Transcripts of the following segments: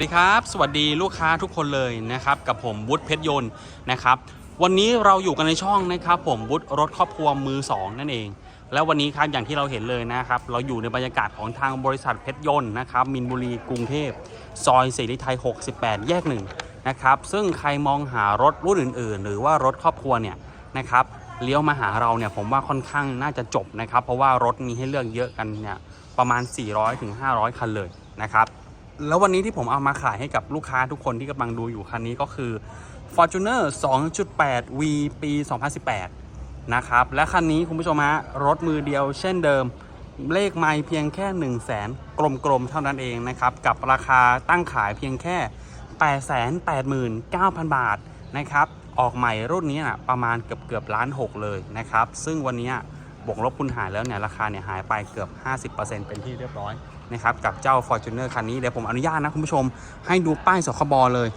สดีครับ สวัสดีลูกค้าทุกคนเลยนะครับ กับผมวุฒิเพชรยนต์นะครับ วันนี้เราอยู่กันในช่องนะครับผมวุฒิรถครอบครัวมือสองนั่นเอง แล้ววันนี้ครับอย่างที่เราเห็นเลยนะครับ เราอยู่ในบรรยากาศของทางบริษัทเพชรยนต์นะครับมินบุรีกรุงเทพซอยเสรีไทย 68 แยกหนึ่งนะครับ ซึ่งใครมองหารถรุ่นอื่น ๆ หรือว่ารถครอบครัวเนี่ยนะครับเลี้ยวมาหาเราเนี่ยผมว่าค่อนข้างน่าจะจบนะครับ เพราะว่ารถมีให้เลือกเยอะกันเนี่ยประมาณ 400-500 คันเลยนะครับ แล้ววันนี้ที่ผมเอามาขายให้กับลูกค้าทุกคนที่กำลังดูอยู่คันนี้ก็คือ Fortuner 2.8 V ปี 2018 นะครับ และคันนี้คุณผู้ชมฮะรถมือเดียวเช่นเดิม เลขไม่เพียงแค่ 1 0 0 0 0แสนกลมๆ เท่านั้นเองนะครับ กับราคาตั้งขายเพียงแค่ 889,000 บาทนะครับ ออกใหม่รุ่นนี้นะประมาณเกือบเกือบล้านหกเลยนะครับ ซึ่งวันนี้บวกลบคุณหารแล้วเนี่ยราคาเนี่ยหายไปเกือบ 50%เป็นที่เรียบร้อย นะครับกับเจ้า Fortuner คันนี้เดี๋ยวผมอนุญาตนะคุณผู้ชม ให้ดูป้ายสคบเลย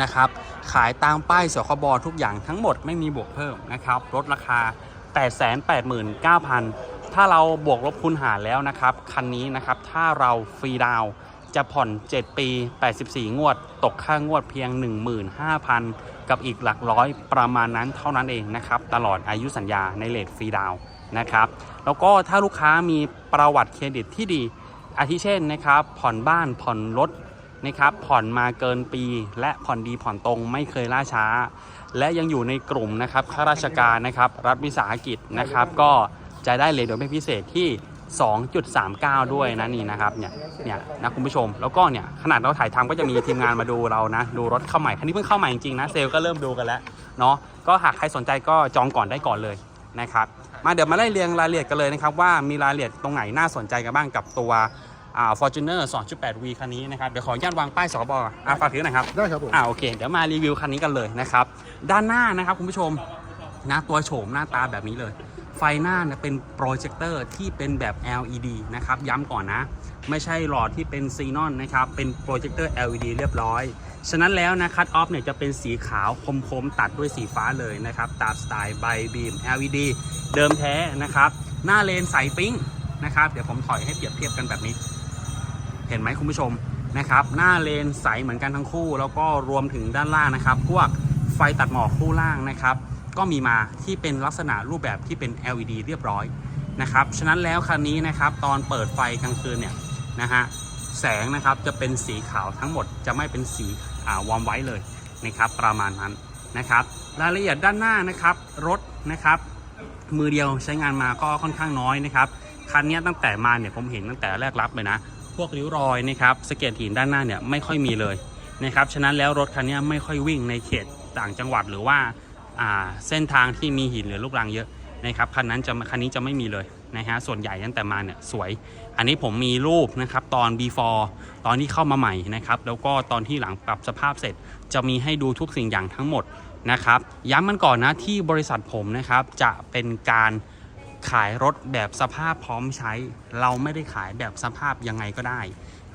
นะครับขายตามป้ายสคบทุกอย่างทั้งหมดไม่มีบวกเพิ่มนะครับลดราคา 889,000 ถ้าเราบวกลบคูณหารแล้วนะครับ คันนี้นะครับถ้าเราฟรีดาวจะผ่อน 7 ปี 84 งวด ตกค่างวดเพียง 15,000 กับอีกหลักร้อยประมาณนั้นเท่านั้นเองนะครับ ตลอดอายุสัญญาในเลทฟรีดาวนะครับ แล้วก็ถ้าลูกค้ามีประวัติเครดิตที่ดี อาทิเช่นนะครับ ผ่อนบ้านผ่อนรถนะครับ ผ่อนมาเกินปี และผ่อนดีผ่อนตรงไม่เคยล่าช้า และยังอยู่ในกลุ่มนะครับข้าราชการนะครับรัฐวิสาหกิจนะครับ ก็จะได้เลทโดยพิเศษที่ 2.39 ด้วยนะนี่นะครับเนี่ยเนี่ยนะคุณผู้ชม แล้วก็เนี่ยขนาดเราถ่ายทำก็จะมีทีมงานมาดูเรานะ ดูรถเข้าใหม่คันนี้เพิ่งเข้าใหม่จริงๆนะเซลก็เริ่มดูกันแล้วเนาะก็หากใครสนใจก็จองก่อนได้ก่อนเลยนะครับ มาเดี๋ยวมาไล่เรียงรายละเอียดกันเลยนะครับว่ามีรายละเอียดตรงไหนน่าสนใจกันบ้างกับตัวอ่า Fortuner 2.8V คันนี้นะครับเดี๋ยวขออนุญาตวางป้ายสบอะฝากถือหน่อยครับได้ครับผมอ่าโอเคเดี๋ยวมารีวิวคันนี้กันเลยนะครับด้านหน้านะครับคุณผู้ชมนะตัวโฉมหน้าตาแบบนี้เลย ไฟหน้าเนี่ยเป็นโปรเจคเตอร์ที่เป็นแบบ LED นะครับ ย้ำก่อนนะ ไม่ใช่หลอดที่เป็นซีนอนนะครับ เป็นโปรเจคเตอร์ LED เรียบร้อย ฉะนั้นแล้วนะคัตออฟเนี่ยจะเป็นสีขาวคมๆ ตัดด้วยสีฟ้าเลยนะครับ ตามสไตล์ไบบีม LED เดิมแท้นะครับ หน้าเลนใสปิ้งนะครับ เดี๋ยวผมถอยให้เปรียบเทียบกันแบบนี้ เห็นไหมคุณผู้ชมนะครับ หน้าเลนใสเหมือนกันทั้งคู่ แล้วก็รวมถึงด้านล่างนะครับ พวกไฟตัดหมอกคู่ล่างนะครับ ก็มีมาที่เป็นลักษณะรูปแบบที่เป็น LED เรียบร้อยนะครับ ฉะนั้นแล้วคันนี้นะครับตอนเปิดไฟกลางคืนเนี่ยนะฮะแสงนะครับจะเป็นสีขาวทั้งหมดจะไม่เป็นสีอ่าวอร์มไว้เลยนะครับประมาณนั้นนะครับ รายละเอียดด้านหน้านะครับรถนะครับมือเดียวใช้งานมาก็ค่อนข้างน้อยนะครับคันนี้ตั้งแต่มาเนี่ยผมเห็นตั้งแต่แรกรับเลยนะ พวกริ้วรอยนะครับสะเก็ตหินด้านหน้าเนี่ยไม่ค่อยมีเลยนะครับฉะนั้นแล้วรถคันนี้ไม่ค่อยวิ่งในเขตต่างจังหวัดหรือว่า เส้นทางที่มีหินหรือลูกรังเยอะนะครับคันนั้นจะคันนี้จะไม่มีเลยนะฮะส่วนใหญ่ตั้งแต่มาเนี่ยสวย อันนี้ผมมีรูปนะครับตอน before ตอนที่เข้ามาใหม่นะครับแล้วก็ตอนที่หลังปรับสภาพเสร็จ จะมีให้ดูทุกสิ่งอย่างทั้งหมดนะครับย้ำมันก่อนนะที่บริษัทผมนะครับจะเป็นการขายรถแบบสภาพพร้อมใช้ เราไม่ได้ขายแบบสภาพยังไงก็ได้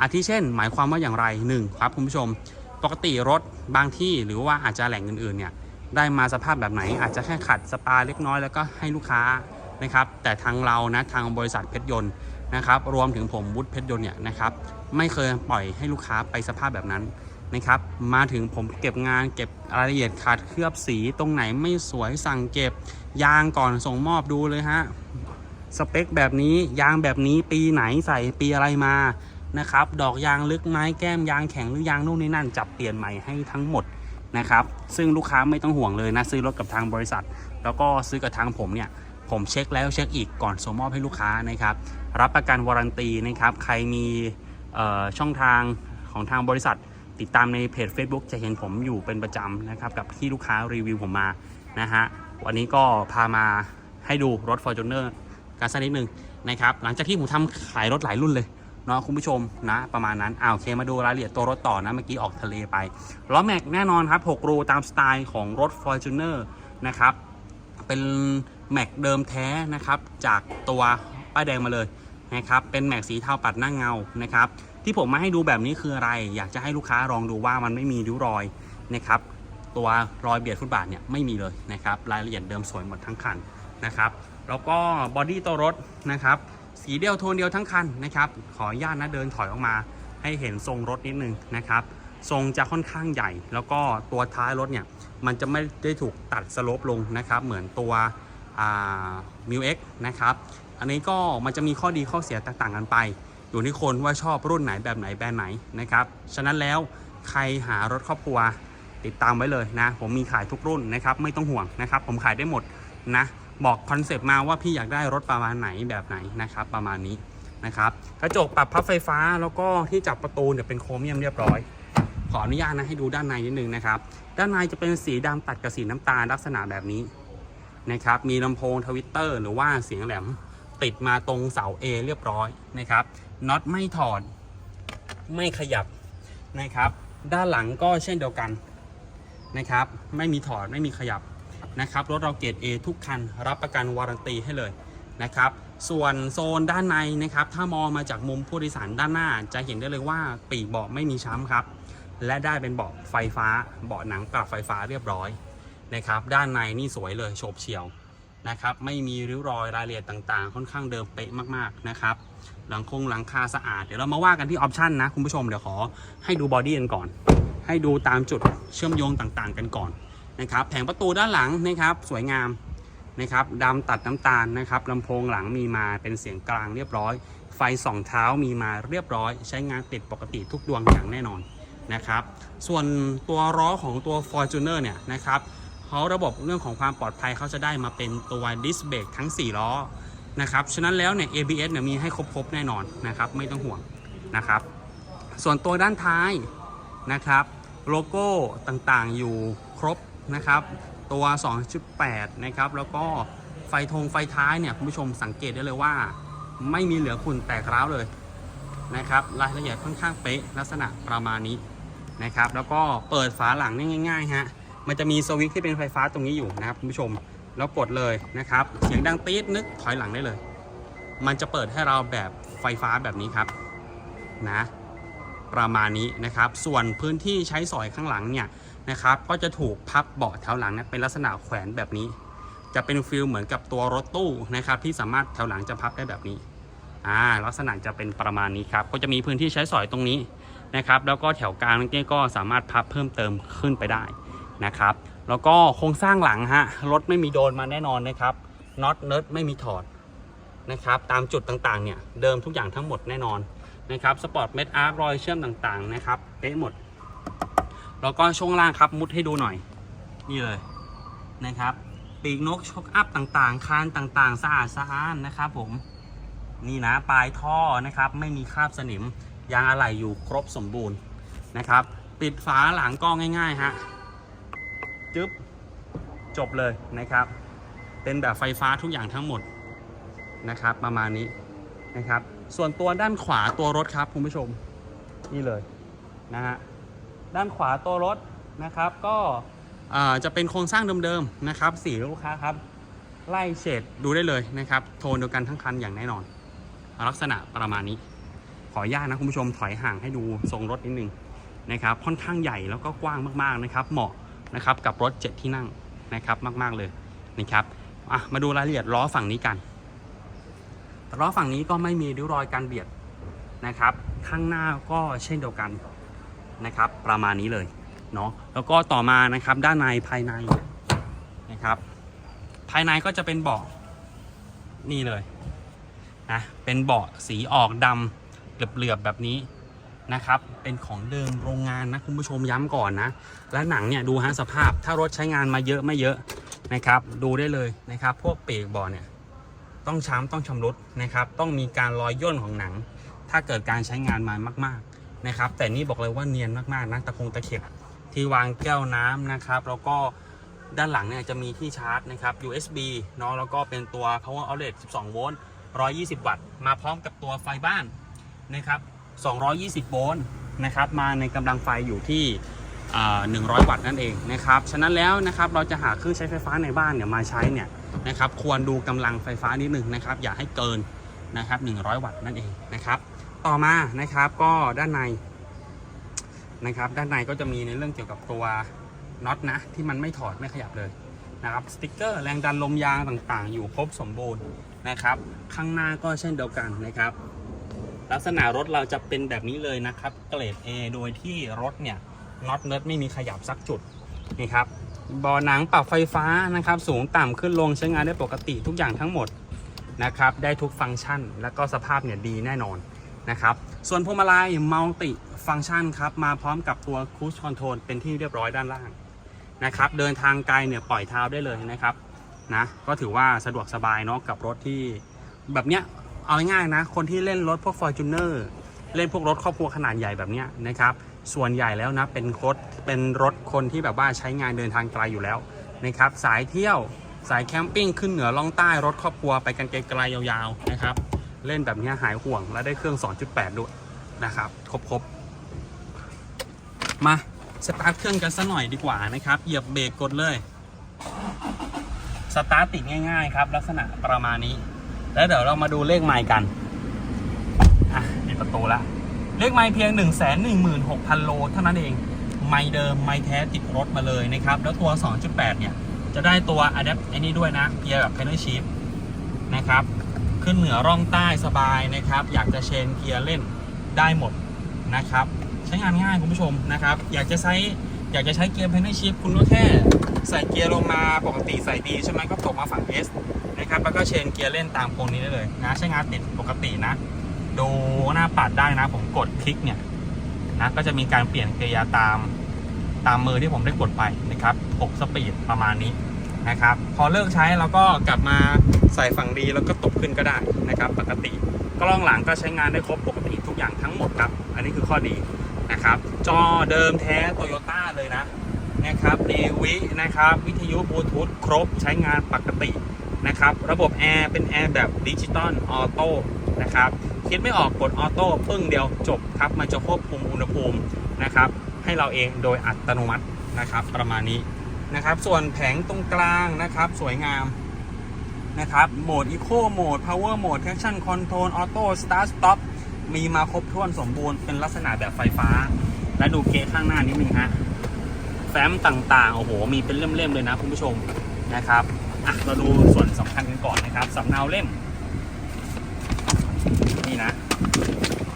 อาทิเช่น หมายความว่าอย่างไรหนึ่งครับคุณผู้ชม ปกติรถบางที่หรือว่าอาจจะแหล่งอื่นๆเนี่ย ได้มาสภาพแบบไหน อาจจะแค่ขัดสปาเล็กน้อยแล้วก็ให้ลูกค้านะครับ แต่ทางเรานะทางบริษัทเพชรยนต์นะครับ รวมถึงผมวุฒิเพชรยนต์เนี่ยนะครับ ไม่เคยปล่อยให้ลูกค้าไปสภาพแบบนั้นนะครับ มาถึงผมเก็บงานเก็บรายละเอียดขาดเคลือบสีตรงไหนไม่สวยสั่งเก็บยางก่อนส่งมอบดูเลยฮะสเปคแบบนี้ยางแบบนี้ปีไหนใส่ปีอะไรมานะครับ ดอกยางลึกไหมแก้มยางแข็งหรือยางนู่นนี่นั่นจับเปลี่ยนใหม่ให้ทั้งหมด นะครับ ซึ่งลูกค้าไม่ต้องห่วงเลยนะซื้อรถกับทางบริษัท แล้วก็ซื้อกับทางผมเนี่ยผมเช็คแล้วเช็คอีกก่อนส่งมอบให้ลูกค้านะครับรับประกันวารันตีนะครับใครมีช่องทางของทางบริษัท ติดตามในเพจ Facebook จะเห็นผมอยู่เป็นประจำนะครับกับที่ลูกค้ารีวิวผมมานะฮะวันนี้ก็พามาให้ดูรถ Fortuner กันสักนิดหนึ่งนะครับหลังจากที่ผมทำขายรถหลายรุ่นเลย เนาะคุณผู้ชมนะประมาณนั้นอ่าโอเคมาดูรายละเอียดตัวรถต่อนะเมื่อกี้ออกทะเลไปล้อแม็กแน่นอนครับ6รูตามสไตล์ของรถ Fortuner นะครับเป็นแม็กเดิมแท้นะครับจากตัวป้ายแดงมาเลยนะครับเป็นแม็กสีเทาปัดหน้าเงานะครับที่ผมมาให้ดูแบบนี้คืออะไร อยากจะให้ลูกค้าลองดูว่ามันไม่มีริ้วรอยนะครับตัวรอยเบียดฟุตบาทเนี่ยไม่มีเลยนะครับรายละเอียดเดิมสวยหมดทั้งคันนะครับแล้วก็บอดี้ตัวรถนะครับ สีเดียวโทนเดียวทั้งคันนะครับ ขออนุญาตนะเดินถอยออกมา ให้เห็นทรงรถนิดนึงนะครับทรงจะค่อนข้างใหญ่ แล้วก็ตัวท้ายรถเนี่ยมันจะไม่ได้ถูกตัดสโลปลงนะครับ เหมือนตัวมิวเอ็กนะครับ อันนี้ก็มันจะมีข้อดีข้อเสียแตกต่างกันไป อยู่ที่คนว่าชอบรุ่นไหนแบบไหนแบรนด์ไหนนะครับ ฉะนั้นแล้วใครหารถครอบครัวติดตามไว้เลยนะ ผมมีขายทุกรุ่นนะครับ ไม่ต้องห่วงนะครับ ผมขายได้หมดนะ บอกคอนเซปต์มาว่าพี่อยากได้รถประมาณไหนแบบไหนนะครับประมาณนี้นะครับกระจกปรับพับไฟฟ้าแล้วก็ที่จับประตูเนี่ยเป็นโครเมียมเรียบร้อย ขออนุญาตนะให้ดูด้านในนิดนึงนะครับ ด้านในจะเป็นสีดำตัดกับสีน้ำตาลลักษณะแบบนี้นะครับ มีลำโพงทวิตเตอร์หรือว่าเสียงแหลมติดมาตรงเสา A เรียบร้อยนะครับน็อตไม่ถอดไม่ขยับนะครับ ด้านหลังก็เช่นเดียวกันนะครับ ไม่มีถอดไม่มีขยับ นะครับรถเราเกรด A ทุกคันรับประกันวารันตีให้เลยนะครับส่วนโซนด้านในนะครับถ้ามองมาจากมุมผู้โดยสารด้านหน้า จะเห็นได้เลยว่าปีกเบาะไม่มีช้ำครับ และได้เป็นเบาะไฟฟ้าเบาะหนังปรับไฟฟ้าเรียบร้อยนะครับด้านในนี่สวยเลยโฉบเฉี่ยวนะครับไม่มีริ้วรอยรายละเอียดต่างๆ ค่อนข้างเดิมเป๊ะมากๆนะครับหลังคงหลังคาสะอาด เดี๋ยวเรามาว่ากันที่ออปชันนะคุณผู้ชมเดี๋ยวขอให้ดูบอดี้กันก่อน ให้ดูตามจุดเชื่อมโยงต่างๆ กันก่อน นะครับแผงประตูด้านหลังนะครับสวยงามนะครับดำตัดน้ำตาลนะครับลำโพงหลังมีมาเป็นเสียงกลางเรียบร้อย ไฟสองเท้ามีมาเรียบร้อย ใช้งานติดปกติทุกดวงอย่างแน่นอนนะครับ ส่วนตัวล้อของตัว Fortuner เนี่ยนะครับเขาระบบเรื่องของความปลอดภัยเขาจะได้มาเป็นตัวดิสเบรกทั้ง 4 ล้อนะครับฉะนั้นแล้วเนี่ย ABS เนี่ยมีให้ครบๆแน่นอนนะครับไม่ต้องห่วงนะครับ ส่วนตัวด้านท้ายนะครับโลโก้ต่างๆอยู่ครบ นะครับ ตัว 2.8 นะครับ แล้วก็ไฟธงไฟท้ายเนี่ยคุณผู้ชมสังเกตได้เลยว่า ไม่มีเหลือฝุ่นแตกร้าวเลยนะครับรายละเอียดค่อนข้างเป๊ะลักษณะประมาณนี้นะครับ แล้วก็เปิดฝาหลังง่ายๆฮะมันจะมีสวิตช์ที่เป็นไฟฟ้าตรงนี้อยู่นะครับคุณผู้ชมแล้วกดเลยนะครับ เสียงดังตี๊ดนึกถอยหลังได้เลย มันจะเปิดให้เราแบบไฟฟ้าแบบนี้ครับนะประมาณนี้นะครับ ส่วนพื้นที่ใช้สอยข้างหลังเนี่ย นะครับ ก็จะถูกพับเบาะแถวหลังเนี่ยเป็นลักษณะแขวนแบบนี้ จะเป็นฟิลเหมือนกับตัวรถตู้นะครับ ที่สามารถแถวหลังจะพับได้แบบนี้อ่าลักษณะจะเป็นประมาณนี้ครับ ก็จะมีพื้นที่ใช้สอยตรงนี้นะครับ แล้วก็แถวกลางนี่ก็สามารถพับเพิ่มเติมขึ้นไปได้นะครับ แล้วก็โครงสร้างหลังฮะรถไม่มีโดนมาแน่นอนนะครับน็อตเนิร์ดไม่มีถอดนะครับ ตามจุดต่างๆเนี่ยเดิมทุกอย่างทั้งหมดแน่นอนนะครับสปอร์ตเมดอาร์รอยเชื่อมต่างๆนะครับเป๊ะหมด แล้วก็ช่วงล่างครับมุดให้ดูหน่อย นี่เลยนะครับ ปีกนกช็อคอัพต่างๆ คานต่างๆ สะอาดสะอ้านนะครับผมนี่นะปลายท่อนะครับ ไม่มีคราบสนิมยางอะไหล่อยู่ครบสมบูรณ์นะครับ ปิดฝาหลังก็ง่ายๆฮะจึ๊บจบเลยนะครับ เป็นแบบไฟฟ้าทุกอย่างทั้งหมดนะครับ ประมาณนี้นะครับ ส่วนตัวด้านขวาตัวรถครับคุณผู้ชม นี่เลยนะฮะ ด้านขวาตัวรถนะครับ ก็จะเป็นโครงสร้างเดิมๆนะครับสีลูกค้าครับ ไล่เฉดดูได้เลยนะครับ โทนเดียวกันทั้งคันอย่างแน่นอน ลักษณะประมาณนี้ ขออนุญาตนะคุณผู้ชมถอยห่างให้ดูทรงรถนิดนึงนะครับ ค่อนข้างใหญ่แล้วก็กว้างมากๆนะครับ เหมาะนะครับกับรถเจ็ดที่นั่งนะครับมากๆเลยนะครับมาดูรายละเอียดล้อฝั่งนี้กันล้อฝั่งนี้ก็ไม่มีริ้วรอยการเบียดนะครับ ข้างหน้าก็เช่นเดียวกัน นะครับ ประมาณนี้เลยเนาะแล้วก็ต่อมานะครับด้านในภายในนะครับ ภายในก็จะเป็นเบาะนี่เลยนะเป็นเบาะสีออกดำเหลือบๆแบบนี้นะครับ เป็นของเดิมโรงงานนะคุณผู้ชมย้ำก่อนนะ และหนังเนี่ยดูฮะสภาพ ถ้ารถใช้งานมาเยอะไม่เยอะนะครับ ดูได้เลยนะครับ พวกเปรกเบาะเนี่ยต้องช้ำต้องชำรุดนะครับ ต้องมีการรอยย่นของหนัง ถ้าเกิดการใช้งานมามาก ๆ นะครับ แต่นี่บอกเลยว่าเนียนมากๆนะตะคงตะเข็บที่วางแก้วน้ำนะครับ แล้วก็ด้านหลังเนี่ยจะมีที่ชาร์จนะครับ USB เนาะแล้วก็เป็นตัว power outlet 12 โวลต์ 120 วัตต์ มาพร้อมกับตัวไฟบ้านนะครับ 220 โวลต์นะครับ มาในกำลังไฟอยู่ที่ 100 วัตต์นั่นเองนะครับ ฉะนั้นแล้วนะครับเราจะหาเครื่องใช้ไฟฟ้าในบ้านเนี่ยมาใช้เนี่ยนะครับ ควรดูกำลังไฟฟ้านิดนึงนะครับ อย่าให้เกินนะครับ 100 วัตต์นั่นเองนะครับ ต่อมานะครับก็ด้านในนะครับ ด้านในก็จะมีในเรื่องเกี่ยวกับตัวน็อตนะที่มันไม่ถอดไม่ขยับเลยนะครับสติกเกอร์แรงดันลมยางต่างๆ อยู่ครบสมบูรณ์นะครับ ข้างหน้าก็เช่นเดียวกันนะครับ ลักษณะรถเราจะเป็นแบบนี้เลยนะครับ เกรด A โดยที่รถเนี่ยน็อตเนิร์ดไม่มีขยับสักจุดนี่ครับบาะหนังปรับไฟฟ้านะครับ สูงต่ำขึ้นลงใช้งานได้ปกติทุกอย่างทั้งหมดนะครับ ได้ทุกฟังก์ชัน แล้วก็สภาพเนี่ยดีแน่นอน นะครับ ส่วนพวงมาลัยมัลติฟังก์ชันครับ มาพร้อมกับตัวคูชคอนโทรลเป็นที่เรียบร้อยด้านล่างนะครับ เดินทางไกลเนี่ยปล่อยเท้าได้เลยนะครับนะก็ถือว่าสะดวกสบายเนาะกับรถที่แบบเนี้ยเอาง่ายๆนะ คนที่เล่นรถพวก Fortuner เล่นพวกรถครอบครัวขนาดใหญ่แบบเนี้ยนะครับส่วนใหญ่แล้วนะเป็นรถเป็นรถคนที่แบบว่าใช้งานเดินทางไกลอยู่แล้วนะครับสายเที่ยวสายแคมปิ้งขึ้นเหนือล่องใต้รถครอบครัวไปกันไกลๆยาวๆนะครับ เล่นแบบนี้หายห่วงและได้เครื่อง 2.8 ด้วยนะครับ ครบๆ มาสตาร์ทเครื่องกันสัหน่อยดีกว่านะครับ เหยียบเบรกกดเลย สตาร์ทติดง่ายๆครับ ลักษณะประมาณนี้ แล้วเดี๋ยวเรามาดูเลขไมล์กัน อะปิดประตูละ เลขไมล์เพียง 1 1 6 0 0 0 โลเท่านั้นเอง ไมล์เดิม ไมล์แท้ติดรถมาเลยนะครับ แล้วตัว 2.8 เนี่ย จะได้ตัว Adapt ไอ้นี่ด้วยนะ เกียร์แบบ Pedal Shift นะครับ ขึ้นเหนือร่องใต้สบายนะครับ อยากจะเชนเกียร์เล่นได้หมดนะครับ ใช้งานง่ายคุณผู้ชมนะครับ อยากจะใช้อยากจะใช้เกียร์ Pedal Shift คุณก็แค่ใส่เกียร์ลงมาปกติใส่ดีใช่ไหมก็ตกมาฝั่ง S นะครับแล้วก็เชนเกียร์เล่นตามโครงนี้ได้เลยนะใช้งานติดปกตินะ ดูหน้าปัดได้นะ ผมกดคลิกเนี่ยนะก็จะมีการเปลี่ยนเกียร์ตามตามมือที่ผมได้กดไปนะครับ 6 สปีดประมาณนี้ นะครับ พอเลิกใช้เราก็กลับมาใส่ฝั่งดีแล้วก็ตบขึ้นก็ได้นะครับ ปกติกล้องหลังก็ใช้งานได้ครบปกติทุกอย่างทั้งหมดครับ อันนี้คือข้อดีนะครับ จอเดิมแท้โตโยต้าเลยนะนะครับดีวินะครับ วิทยุบลูทูธครบใช้งานปกตินะครับ ระบบแอร์เป็นแอร์แบบดิจิตอลออโต้นะครับ คิดไม่ออกกดออโต้ปึ้งเดียวจบครับ มันจะควบคุมอุณหภูมินะครับ ให้เราเองโดยอัตโนมัตินะครับ ประมาณนี้ นะครับ ส่วนแผงตรงกลางนะครับ สวยงามนะครับ โหมด Eco โหมด Power โหมด Traction Control Auto Start Stop มีมาครบถ้วนสมบูรณ์เป็นลักษณะแบบไฟฟ้า และดูเกะข้างหน้านิดนึงฮะ แฟ้มต่างๆ โอ้โห มีเป็นเล่มๆเลยนะคุณผู้ชมนะครับอะเราดูส่วนสำคัญกันก่อนนะครับสำเนาเล่ม นี่นะ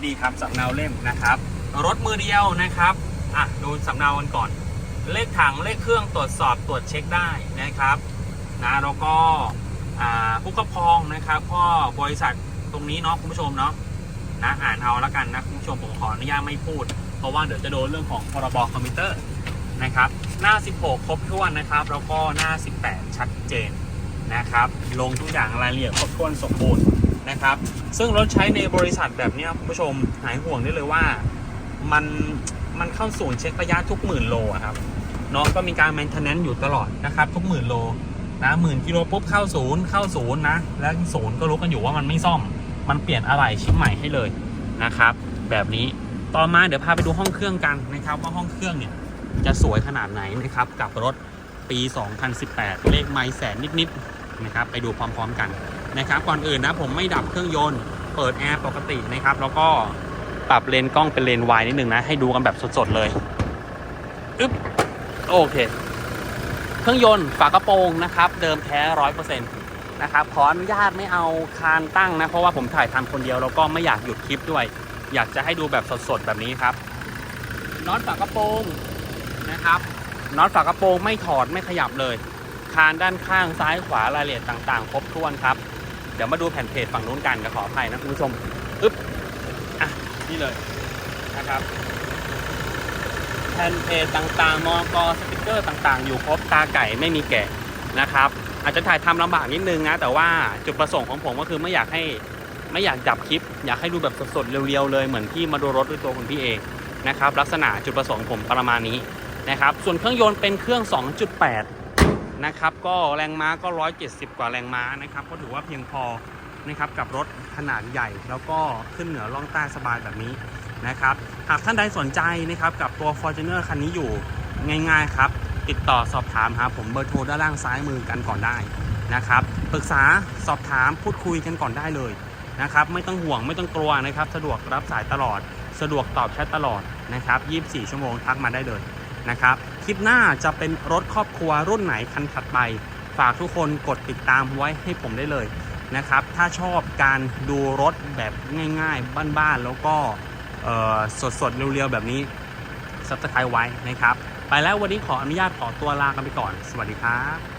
ดีครับสำเนาเล่มนะครับ รถมือเดียวนะครับอะดูสำเนากันก่อน เลขถังเลขเครื่องตรวจสอบตรวจเช็คได้นะครับนะแล้วก็ผู้ครอบครองนะครับก็บริษัทตรงนี้เนาะคุณผู้ชมเนาะนะอ่านเอาแล้วกันนะคุณผู้ชมผมขออนุญาตไม่พูด เพราะว่าเดี๋ยวจะโดนเรื่องของพรบคอมพิวเตอร์นะครับ หน้า 16 ครบถ้วนนะครับ แล้วก็หน้า 18 ชัดเจนนะครับ ลงทุกอย่างรายละเอียดครบถ้วนสมบูรณ์นะครับ ซึ่งรถใช้ในบริษัทแบบนี้คุณผู้ชมหายห่วงได้เลยว่ามันมันเข้าศูนย์เช็คระยะทุกหมื่นโลครับ นาะก็มีการ maintenance อยู่ตลอดนะครับ ทุกหมื่นโลนะหมื่นกิโลปุ๊บเข้าศูนย์เข้าศูนย์นะ แล้วศูนย์ก็รู้กันอยู่ว่ามันไม่ซ่อม มันเปลี่ยนอะไรชิ้นใหม่ให้เลยนะครับ แบบนี้ต่อมาเดี๋ยวพาไปดูห้องเครื่องกันนะครับ ว่าห้องเครื่องเนี่ยจะสวยขนาดไหนนะครับกับรถปี 2018 เลขไมล์แสนนิดๆนะครับ ไปดูพร้อมๆกันนะครับ ก่อนอื่นนะผมไม่ดับเครื่องยนต์ เปิดแอร์ปกตินะครับ แล้วก็ปรับเลนกล้องเป็นเลนวายนิดนึงนะ ให้ดูกันแบบสดๆเลยอึ๊บ โอเค เครื่องยนต์ฝากระโปรงนะครับ เดิมแท้ร้อยเปอร์เซ็นต์นะครับขออนุญาตไม่เอาคานตั้งนะ เพราะว่าผมถ่ายทำคนเดียวแล้วก็ไม่อยากหยุดคลิปด้วย อยากจะให้ดูแบบสดๆแบบนี้ครับน็อตฝากระโปรงนะครับน็อตฝากระโปรงไม่ถอดไม่ขยับเลยคานด้านข้างซ้ายขวารายละเอียดต่างๆ ครบถ้วนครับ เดี๋ยวมาดูแผ่นเพจฝั่งนู้นกันจะขออภัยนะคุณผู้ชมอึ๊บอะนี่เลยนะครับ แผ่นเพจต่างๆมอกอสติกเกอร์ต่างๆ อยู่ครบตาไก่ไม่มีแกะนะครับ อาจจะถ่ายทำลำบากนิดนึงนะ แต่ว่าจุดประสงค์ของผมก็คือไม่อยากให้ไม่อยากจับคลิป อยากให้ดูแบบสดๆเรียวๆเลยเหมือนที่มาดูรถด้วยตัวคุณพี่เองนะครับ ลักษณะจุดประสงค์ผมประมาณนี้นะครับ ส่วนเครื่องยนต์เป็นเครื่อง 2.8 นะครับ ก็แรงม้าก็ 170 กว่าแรงม้านะครับ ก็ถือว่าเพียงพอนะครับกับรถขนาดใหญ่ แล้วก็ขึ้นเหนือล่องใต้สบายแบบนี้ นะครับ หากท่านใดสนใจนะครับกับตัว Fortuner คันนี้อยู่ง่ายๆครับ ติดต่อสอบถามครับผมเบอร์โทรด้านล่างซ้ายมือกันก่อนได้นะครับปรึกษาสอบถามพูดคุยกันก่อนได้เลยนะครับ ไม่ต้องห่วงไม่ต้องกลัวนะครับ สะดวกรับสายตลอด สะดวกตอบแชทตลอดนะครับ 24 ชั่วโมงทักมาได้เลยนะครับ คลิปหน้าจะเป็นรถครอบครัวรุ่นไหนคันถัดไป ฝากทุกคนกดติดตามไว้ให้ผมได้เลยนะครับ ถ้าชอบการดูรถแบบง่าย ๆ บ้านๆแล้วก็ สดสดเร็วๆแบบนี้ซับสไครต์ไว้นะครับ ไปแล้ววันนี้ขออนุญาตขอตัวลากันไปก่อน สวัสดีครับ